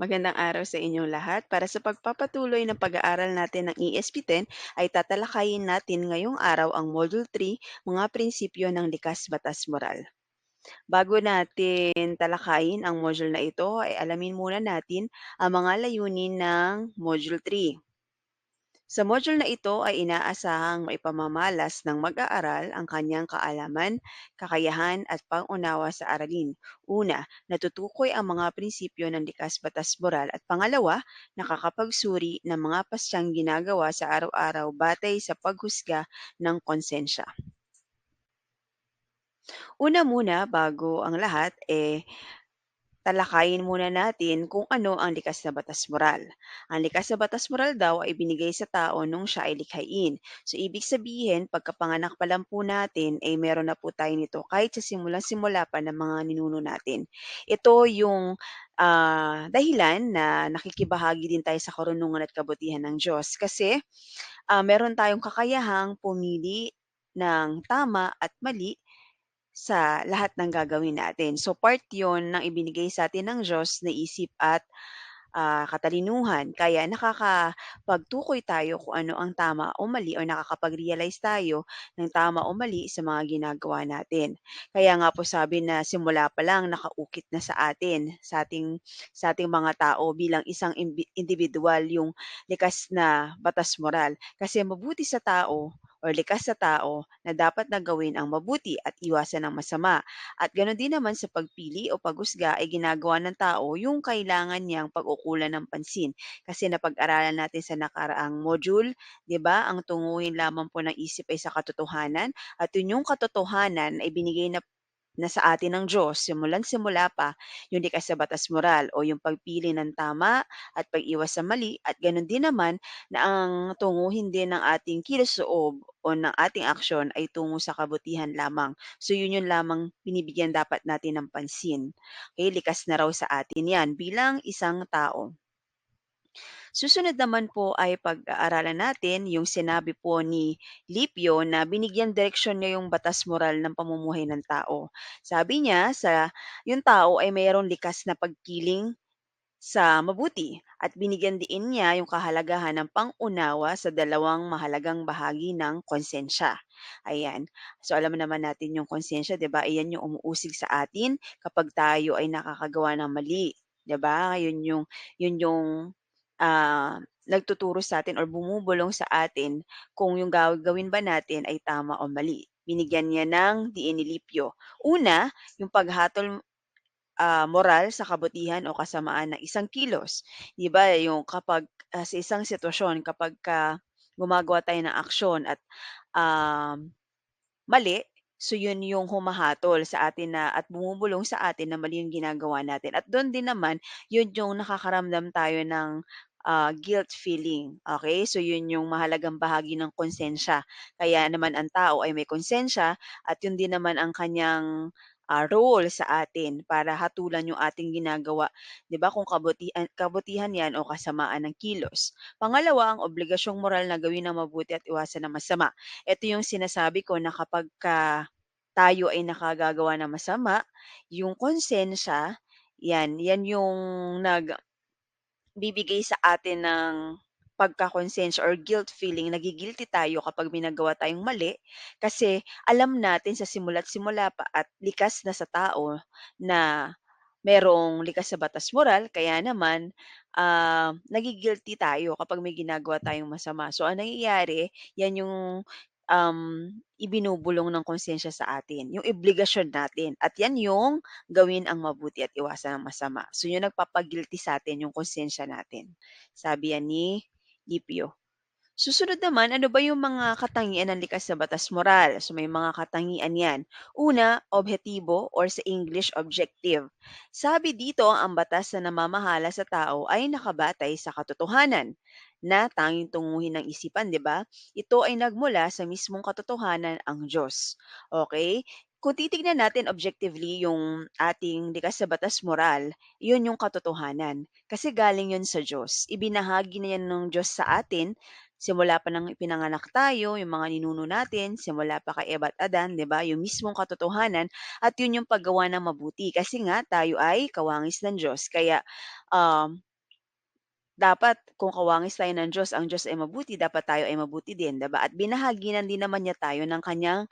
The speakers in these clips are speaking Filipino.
Magandang araw sa inyong lahat. Para sa pagpapatuloy ng pag-aaral natin ng ESP10 ay tatalakayin natin ngayong araw ang Module 3, mga prinsipyo ng likas batas moral. Bago natin talakayin ang module na ito ay alamin muna natin ang mga layunin ng Module 3. Sa module na ito ay inaasahang maipamamalas ng mag-aaral ang kanyang kaalaman, kakayahan at pangunawa sa aralin. Una, natutukoy ang mga prinsipyo ng likas batas moral at pangalawa, nakakapagsuri ng mga pasyang ginagawa sa araw-araw batay sa paghusga ng konsensya. Una muna, bago ang lahat, eh, talakayin muna natin kung ano ang likas na batas moral. Ang likas na batas moral daw ay binigay sa tao nung siya ay likhain. So, ibig sabihin, pagkapanganak pa lang po natin, ay eh, meron na po tayo nito kahit sa simula-simula pa ng mga ninuno natin. Ito yung uh, dahilan na nakikibahagi din tayo sa karunungan at kabutihan ng Diyos. Kasi uh, meron tayong kakayahang pumili ng tama at mali sa lahat ng gagawin natin. So part 'yon ng ibinigay sa atin ng Diyos na isip at ah, katalinuhan. Kaya nakakapagtukoy tayo kung ano ang tama o mali o nakakapag-realize tayo ng tama o mali sa mga ginagawa natin. Kaya nga po sabi na simula pa lang nakaukit na sa atin, sa ating sa ating mga tao bilang isang individual yung likas na batas moral. Kasi mabuti sa tao or likas sa tao na dapat na gawin ang mabuti at iwasan ang masama. At ganoon din naman sa pagpili o paghusga ay ginagawa ng tao yung kailangan niyang pag-ukulan ng pansin. Kasi napag-aralan natin sa nakaraang module, 'di ba? Ang tunguhin lamang po ng isip ay sa katotohanan at yun yung katotohanan ay binigay na na sa atin ng Diyos simulan-simula pa yung likas sa batas moral o yung pagpili ng tama at pag-iwas sa mali at gano'n din naman na ang tunguhin din ng ating kilos-loob o ng ating aksyon ay tungo sa kabutihan lamang. So yun yun lamang binibigyan dapat natin ng pansin. Okay, likas na raw sa atin yan bilang isang tao. Susunod naman po ay pag-aaralan natin yung sinabi po ni Lipio na binigyan direksyon niya yung batas moral ng pamumuhay ng tao. Sabi niya sa yung tao ay mayroong likas na pagkiling sa mabuti at binigyan din niya yung kahalagahan ng pangunawa sa dalawang mahalagang bahagi ng konsensya. Ayan. So alam naman natin yung konsensya, 'di ba? Iyan yung umuusig sa atin kapag tayo ay nakakagawa ng mali, 'di ba? Yun yung yun yung ah, nagtuturo sa atin or bumubulong sa atin kung yung gagawin ba natin ay tama o mali. Binigyan niya ng diin ni Lipio. Una, yung paghatol ah, moral sa kabutihan o kasamaan ng isang kilos. 'Di ba, yung kapag ah, sa isang sitwasyon kapag ka gumagawa tayo ng aksyon at um, mali, So yun yung humahatol sa atin na at bumubulong sa atin na mali yung ginagawa natin. At doon din naman, yun yung nakakaramdam tayo ng ah, guilt feeling, Okay, So yun yung mahalagang bahagi ng konsensya. Kaya naman ang tao ay may konsensya at yun din naman ang kanyang, ah, role sa atin para hatulan yung ating ginagawa, 'di ba, kung kabutihan kabutihan 'yan o kasamaan ng kilos. Pangalawa, ang obligasyong moral na gawin ang mabuti at iwasan ang masama. Ito yung sinasabi ko na kapagka tayo ay nakagagawa ng masama, yung konsensya, 'yan, 'yan yung nag bibigay sa atin ng pagkakonsensya or guilt feeling, nagi-guilty tayo kapag may nagawa tayong mali kasi alam natin sa simula't simula pa at likas na sa tao na merong likas sa batas moral kaya naman, ah, nagi-guilty tayo kapag may ginagawa tayong masama. So, ang nangyayari, 'yan yung um, ibinubulong ng konsensya sa atin, yung obligasyon natin. At yan yung gawin ang mabuti at iwasan ang masama. So yung nagpapagilty sa atin, yung konsensya natin. Sabi yan ni Lipio. Susunod naman, ano ba yung mga katangian ng likas na batas moral? So may mga katangian yan. Una, objetibo or sa English, objective. Sabi dito, ang batas na namamahala sa tao ay nakabatay sa katotohanan na tanging tunguhin ng isipan, 'di ba? Ito ay nagmula sa mismong katotohanan ang Diyos. Okay? Kung titignan natin objectively yung ating likas sa batas moral, yun yung katotohanan. Kasi galing yun sa Diyos. Ibinahagi na yan ng Diyos sa atin Simula pa nang ipinanganak tayo, yung mga ninuno natin, simula pa kay Eva at Adan, 'di ba? Yung mismong katotohanan at yun yung paggawa ng mabuti kasi nga tayo ay kawangis ng Diyos. Kaya um, dapat kung kawangis tayo ng Diyos, ang Diyos ay mabuti, dapat tayo ay mabuti din, 'di ba? At binahaginan din naman niya tayo ng kanyang,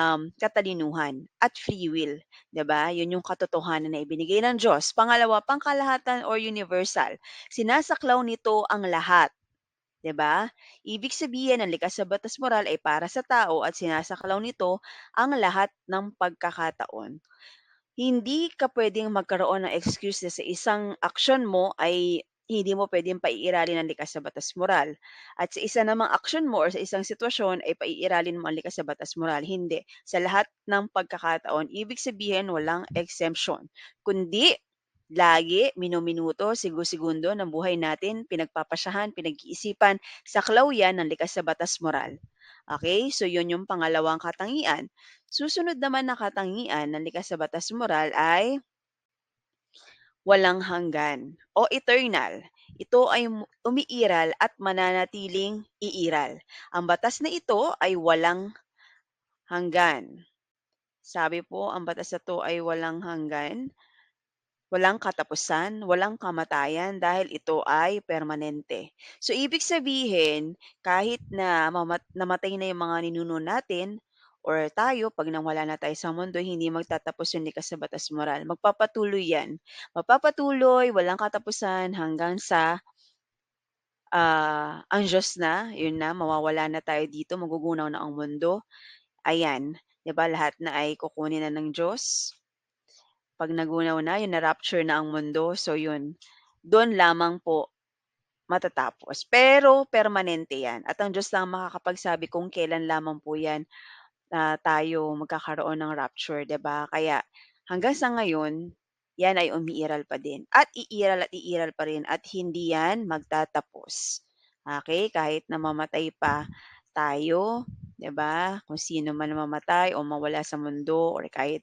um, katalinuhan at free will, 'di ba? 'Yun yung katotohanan na ibinigay ng Diyos. Pangalawa, pangkalahatan or universal, sinasaklaw nito ang lahat, 'di ba? Ibig sabihin ang likas sa batas moral ay para sa tao at sinasaklaw nito ang lahat ng pagkakataon. Hindi ka puwedeng magkaroon ng excuse na sa isang aksyon mo ay hindi mo puwedeng paiiralin ang likas sa batas moral at sa isa namang aksyon mo or sa isang sitwasyon ay paiiralin mo ang likas sa batas moral, hindi. Sa lahat ng pagkakataon, ibig sabihin walang exemption, kundi lagi, minu-minuto, segundo ng buhay natin pinagpapasyahan, pinag-iisipan, saklaw 'yan ng likas sa batas moral. Okey, so 'yun yung pangalawang katangian. Susunod naman na katangian ng likas sa batas moral ay walang hanggan o eternal. Ito ay umiiral at mananatiling iiral. Ang batas na ito ay walang hanggan. Sabi po, ang batas na 'to ay walang hanggan, walang katapusan, walang kamatayan dahil ito ay permanente. So, ibig sabihin kahit na mamat namatay na yung mga ninuno natin or tayo 'pag nawala na tayo sa mundo, hindi magtatapos yung likas sa batas moral. Magpapatuloy 'yan. Magpapatuloy, walang katapusan hanggang sa, ah, ang Diyos na, yun na, mawawala na tayo dito, magugunaw na ang mundo. Ayan, 'di ba lahat na ay kukunin na ng Diyos. 'Pag nagunaw na, yun na-rapture na ang mundo, so yun, dun lamang po matatapos. Pero permanente 'yan at ang Diyos lang ang makakapagsabi kung kailan lamang po 'yan, na tayo magkakaroon ng rapture, 'di ba? Kaya hanggang sa ngayon, 'yan ay umiiral pa din at iiral at iiral pa rin at hindi 'yan magtatapos. Okey, kahit na mamatay pa tayo, 'di ba? Kung sino man mamatay o mawala sa mundo or kahit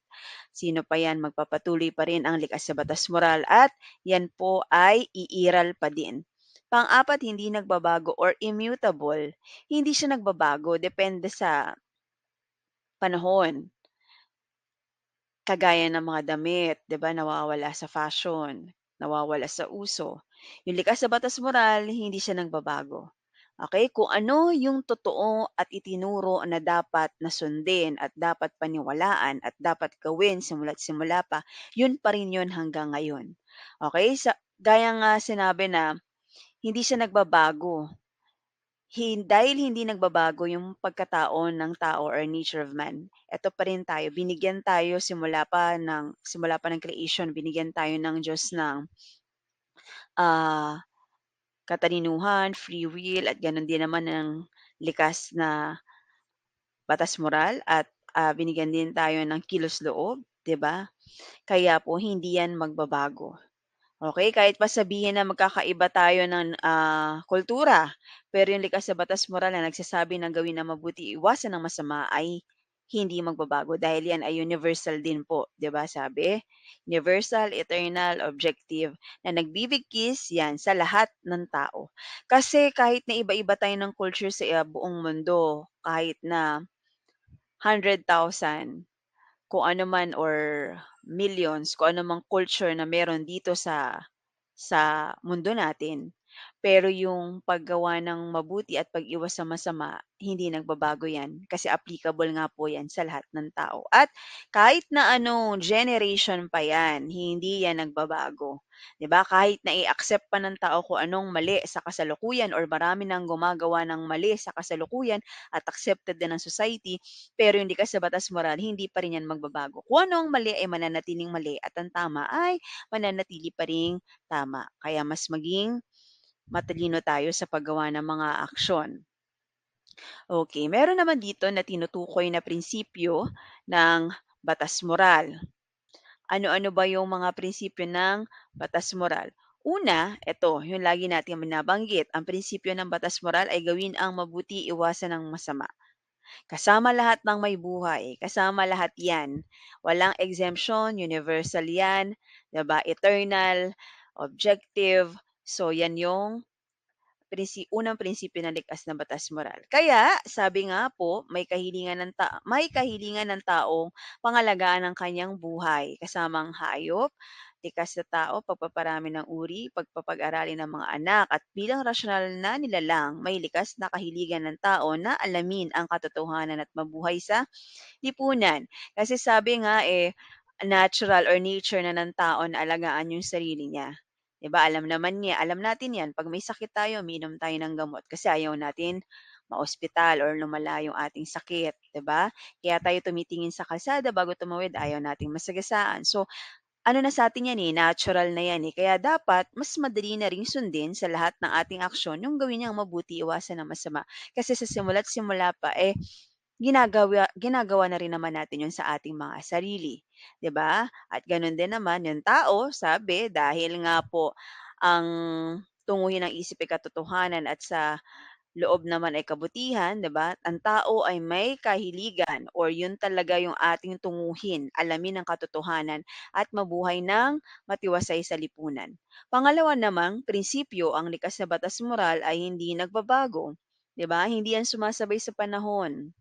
sino pa 'yan, magpapatuloy pa rin ang likas sa batas moral at 'yan po ay iiral pa din. Pang-apat, hindi nagbabago or immutable. Hindi siya nagbabago depende sa panahon. Kagaya ng mga damit, 'di ba, nawawala sa fashion, nawawala sa uso. Yung likas sa batas moral, hindi siya nagbabago. Okey, kung ano yung totoo at itinuro na dapat na sundin at dapat paniwalaan at dapat gawin simula't simula pa, yun pa rin yun hanggang ngayon. Okey, sa gaya nga sinabi na hindi siya nagbabago. Hin dahil hindi nagbabago yung pagkatao ng tao or nature of man, eto pa rin tayo, binigyan tayo simula pa ng simula pa ng creation, binigyan tayo ng Diyos ng ah, katalinuhan, free will at gano'n din naman ng likas na batas moral at, ah, binigyan din tayo ng kilos-loob, 'di ba? Kaya po hindi 'yan magbabago. Okey, kahit pa sabihin na magkakaiba tayo ng, ah, kultura, pero yung likas sa batas moral na nagsasabi ng gawin ang mabuti, iwasan ang masama ay hindi magbabago dahil 'yan ay universal din po, 'di ba sabi? Universal, eternal, objective na nagbibigkis 'yan sa lahat ng tao. Kasi kahit na iba-iba tayo ng culture sa, ah, buong mundo, kahit na 100,000 kung ano man or millions, kung ano mang culture na meron dito sa sa mundo natin. Pero yung paggawa ng mabuti at pag-iwas sa masama, hindi nagbabago 'yan kasi applicable nga po 'yan sa lahat ng tao. At kahit na anong generation pa 'yan, hindi 'yan nagbabago, 'di ba? Kahit na i-accept pa ng tao kung anong mali sa kasalukuyan or marami ng gumagawa ng mali sa kasalukuyan at accepted din ng society, pero yung likas sa batas moral, hindi pa rin 'yan magbabago. Kung ano ang mali ay mananatiling mali at ang tama ay mananatili pa ring tama. Kaya mas maging matalino tayo sa paggawa ng mga aksyon. Okey, meron naman dito na tinutukoy na prinsipyo ng batas moral. Ano-ano ba yung mga prinsipyo ng batas moral? Una, eto yung lagi nating binabanggit, ang prinsipyo ng batas moral ay gawin ang mabuti, iwasan ang masama. Kasama lahat ng may buhay, kasama lahat 'yan. Walang exemption, universal 'yan, 'di ba, eternal, objective. So 'yan yung prinsi unang prinsipyo ng likas na batas moral. Kaya sabi nga po, may kahilingan ng ta may kahilingan ng taong pangalagaan ang kanyang buhay, kasamang hayop, likas na tao, pagpaparami ng uri, pagpapag-arali ng mga anak, at bilang rasyonal na nilalang, may likas na kahiligan ng tao na alamin ang katotohanan at mabuhay sa lipunan. Kasi sabi nga eh, natural or nature na ng tao na alagaan yung sarili niya. 'Di ba? Alam naman niya, alam natin 'yan. Pag may sakit tayo, umiinom tayo ng gamot kasi ayaw natin maospital or lumala yung ating sakit, 'di ba? Kaya tayo tumitingin sa kalsada bago tumawid, ayaw nating masagasaan. So, ano na sa atin 'yan eh, natural na 'yan eh. Kaya dapat mas madali na ring sundin sa lahat ng ating aksyon yung gawin niyang mabuti, iwasan ang masama. Kasi sa simula't simula pa eh ginagawa ginagawa na rin naman natin 'yun sa ating mga sarili, 'di ba? At gano'n din naman yung tao, sabi dahil nga po ang tunguhin ng isip ay katotohanan at sa loob naman ay kabutihan, 'di ba? Ang tao ay may kahiligan or 'yun talaga yung ating tunguhin, alamin ang katotohanan at mabuhay ng matiwasay sa lipunan. Pangalawa namang prinsipyo, ang likas na batas moral ay hindi nagbabago, 'di ba? Hindi 'yan sumasabay sa panahon.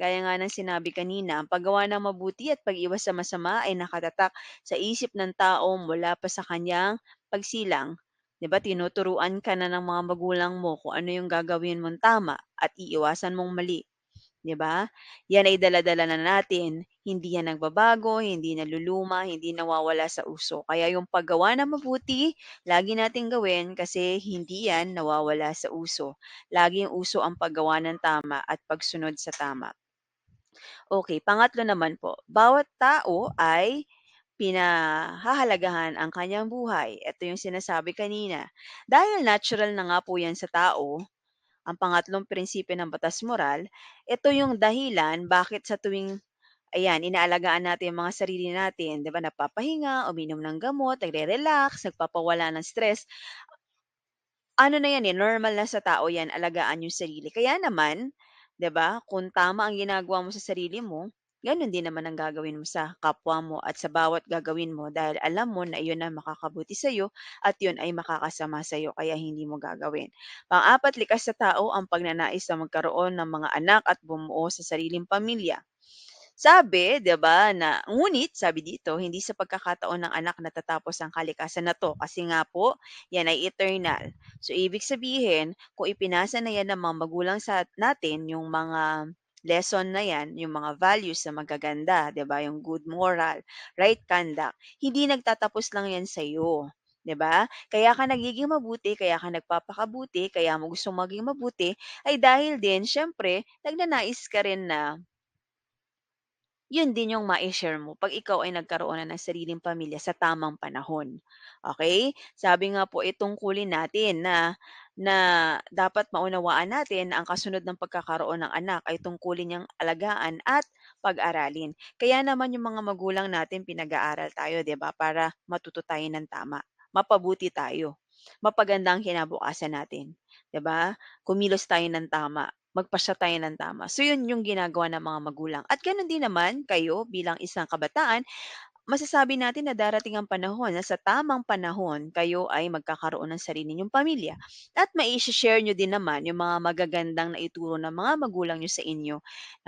Gaya nga ng sinabi kanina, ang paggawa ng mabuti at pag-iwas sa masama ay nakatatak sa isip ng tao mula pa sa kanyang pagsilang. 'Di ba, tinuturuan ka na ng mga magulang mo kung ano yung gagawin mong tama at iiwasan mong mali, 'di ba? Yan ay dala-dala na natin, hindi yan nagbabago, hindi naluluma, hindi nawawala sa uso. Kaya yung paggawa ng mabuti, lagi nating gawin kasi hindi yan nawawala sa uso. Laging uso ang paggawa ng tama at pagsunod sa tama. Okay, pangatlo naman po, bawat tao ay pinahahalagahan ang kanyang buhay. Ito yung sinasabi kanina. Dahil natural na nga po yan sa tao, ang pangatlong prinsipyo ng batas moral, ito yung dahilan bakit sa tuwing ayan, inaalagaan natin yung mga sarili natin, 'di ba? Napapahinga, uminom ng gamot, nagre-relax, nagpapawala ng stress. Ano na yan eh, normal na sa tao yan, alagaan yung sarili. Kaya naman, 'di ba, kung tama ang ginagawa mo sa sarili mo, gano'n din naman ang gagawin mo sa kapwa mo at sa bawat gagawin mo dahil alam mo na iyon ang makakabuti sa'yo at yun ay makakasama sa'yo kaya hindi mo gagawin. Pang-apat, likas sa tao ang pagnanais na magkaroon ng mga anak at bumuo sa sariling pamilya. Sabi, 'di ba, na ngunit sabi dito, hindi sa pagkakataon ng anak natatapos ang kalikasan na 'to kasi nga po, yan ay eternal. So ibig sabihin, kung ipinasa na yan ng mga magulang sa natin yung mga lesson na yan, yung mga values na magaganda, 'di ba, yung good moral, right conduct, hindi nagtatapos lang yan sa iyo. 'Di ba? Kaya ka nagiging mabuti, kaya ka nagpapakabuti, kaya mo gustong maging mabuti, ay dahil din, syempre, nagnanais ka rin na yun din yung mai-share mo 'pag ikaw ay nagkaroon na ng sariling pamilya sa tamang panahon, okey? Sabi nga po, eh, tungkulin natin na na dapat maunawaan natin na ang kasunod ng pagkakaroon ng anak ay tungkulin niyang alagaan at pag-aralin. Kaya naman yung mga magulang natin pinag-aaral tayo, 'di ba, para matuto tayo ng tama, mapabuti tayo, mapaganda ang kinabukasan natin, 'di ba? Kumilos tayo ng tama. Magpasya tayo ng tama. So, yun yung ginagawa ng mga magulang at gano'n din naman kayo bilang isang kabataan, masasabi natin na darating ang panahon na sa tamang panahon kayo ay magkakaroon ng sarili ninyong pamilya at mai-she-share niyo din naman yung mga magagandang naituro ng mga magulang niyo sa inyo,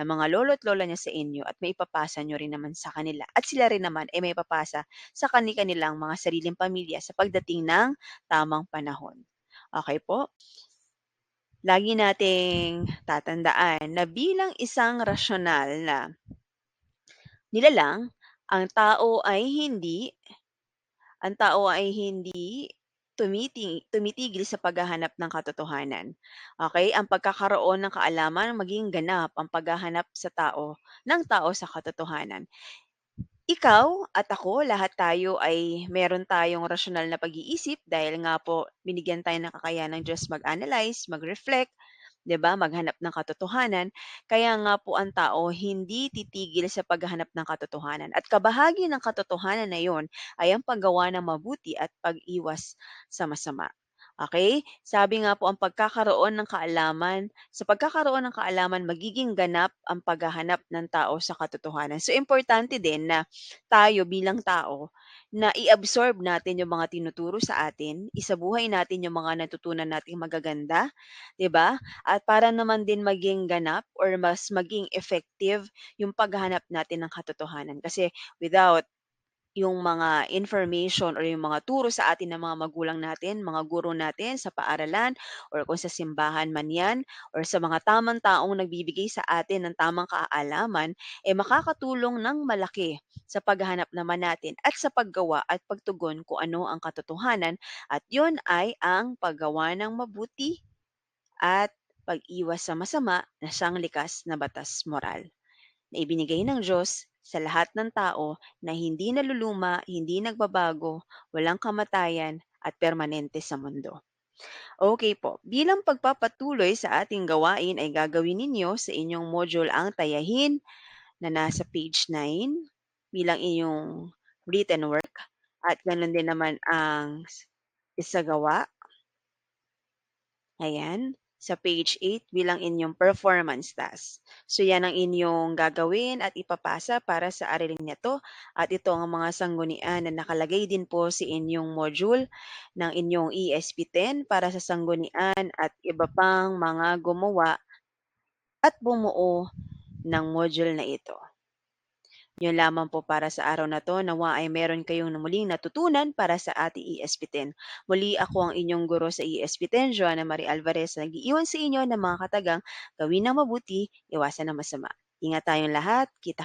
ng mga lolo't lola niyo sa inyo at maipapasa niyo rin naman sa kanila at sila rin naman ay maipapasa sa kani-kanilang mga sariling pamilya sa pagdating ng tamang panahon. Okey po? Lagi nating tatandaan na bilang isang rasyonal na nilalang, ang tao ay hindi ang tao ay hindi tumiti tumitigil sa paghahanap ng katotohanan, okey? Ang pagkakaroon ng kaalaman maging ganap ang paghahanap sa tao ng tao sa katotohanan. Ikaw at ako, lahat tayo ay meron tayong rasyonal na pag-iisip dahil nga po binigyan tayo ng kakayanang Diyos mag-analyze, mag-reflect, 'di ba, maghanap ng katotohanan. Kaya nga po ang tao hindi titigil sa paghahanap ng katotohanan at kabahagi ng katotohanan na 'yon ay ang paggawa ng mabuti at pag-iwas sa masama. Okey? Sabi nga po ang pagkakaroon ng kaalaman sa pagkakaroon ng kaalaman magiging ganap ang paghahanap ng tao sa katotohanan. So, importante din na tayo bilang tao na i-absorb natin yung mga tinuturo sa atin, isabuhay natin yung mga natutunan nating magaganda, 'di ba? At para naman din maging ganap or mas maging effective yung paghahanap natin ng katotohanan. Kasi without yung mga information or yung mga turo sa atin ng mga magulang natin, mga guro natin sa paaralan or kung sa simbahan man 'yan or sa mga tamang taong nagbibigay sa atin ng tamang kaalaman, eh makakatulong ng malaki sa paghahanap naman natin at sa paggawa at pagtugon kung ano ang katotohanan. At yun ay ang paggawa ng mabuti at pag-iwas sa masama na siyang likas na batas moral na ibinigay ng Diyos sa lahat ng tao na hindi naluluma, hindi nagbabago, walang kamatayan at permanente sa mundo. Okay po, bilang pagpapatuloy sa ating gawain ay gagawin ninyo sa inyong module ang tayahin na nasa page 9 bilang inyong written work at gano'n din naman ang isagawa. Ayan, sa page 8 bilang inyong performance task. So 'yan ang inyong gagawin at ipapasa para sa aralin nito at ito ang mga sanggunian na nakalagay din po sa inyong module ng inyong ESP10 para sa sanggunian at iba pang mga gumawa at bumuo ng module na ito. Yun lamang po para sa araw na 'to, nawa ay meron kayong muling natutunan para sa ating ESP10. Muli ako ang inyong guro sa ESP10, Joanna Marie Alvarez, na nag-iiwan sa inyo ng mga katagang gawin ang mabuti, iwasan ang masama. Ingat tayong lahat, kita